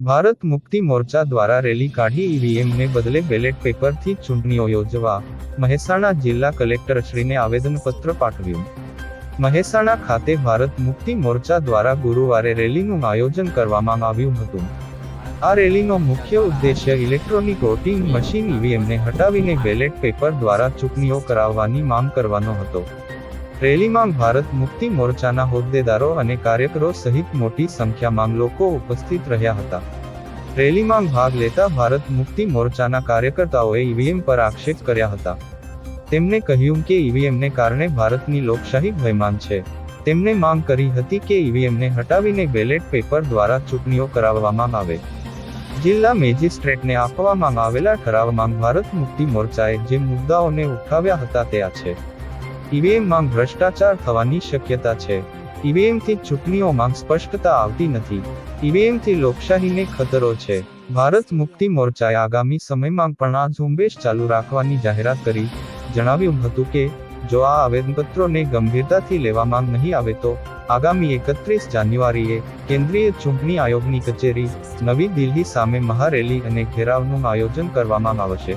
ભારત મુક્તિ મોરચા દ્વારા રેલી કાઢી ઈવીએમને બદલે બેલેટ પેપરથી ચૂંટણીઓ યોજવા મહેસાણા જિલ્લા કલેક્ટરશ્રીને આવેદનપત્ર પાઠવ્યું. મહેસાણા ખાતે ભારત મુક્તિ મોરચા દ્વારા ગુરુવારે રેલીનું આયોજન કરવામાં આવ્યું હતું. આ રેલીનો મુખ્ય ઉદ્દેશ્ય ઇલેક્ટ્રોનિક વોટિંગ મશીન ઈવીએમને હટાવીને બેલેટ પેપર દ્વારા ચૂંટણીઓ કરાવવાની માંગ કરવાનો હતો. રેલીમાં ભારત મુક્તિ મોરચાના હોદ્દેદારો અને કાર્યકરો સહિત મોટી સંખ્યામાં લોકો ઉપસ્થિત રહ્યા હતા. રેલીમાં ભાગ લેતા ભારત મુક્તિ મોરચાના કાર્યકર્તાઓએ ઈવીએમ પર આક્ષેપ કર્યા હતા. તેમણે કહ્યું કે ઈવીએમને કારણે ભારતની લોકશાહી ભયમાન છે. તેમણે માંગ કરી હતી કે ઈવીએમને હટાવીને બેલેટ પેપર દ્વારા ચૂંટણીઓ કરાવવામાં આવે. જિલ્લા મેજિસ્ટ્રેટને આપવામાં આવેલા ઠરાવમાં ભારત મુક્તિ મોરચાએ જે મુદ્દાઓને ઉઠાવ્યા હતા તે આ છે. ઈવીએમમાં ભ્રષ્ટાચાર થવાની શક્યતા છે. ઈવીએમથી ચૂંટણીઓમાં સ્પષ્ટતા આવતી નથી. ઈવીએમથી લોકશાહીને ખતરો છે. ભારત મુક્તિ મોરચાએ આગામી સમયમાં પણ આ ઝુંબેશ ચાલુ રાખવાની જાહેરાત કરી. જણાવ્યું હતું કે, જો આ આવેદનપત્રોને ગંભીરતાથી લેવામાં નહીં આવે તો, આગામી એકત્રીસ જાન્યુઆરીએ કેન્દ્રીય ચૂંટણી આયોગની કચેરી, નવી દિલ્હી સામે મહારેલી અને ઘેરાવનું આયોજન કરવામાં આવશે.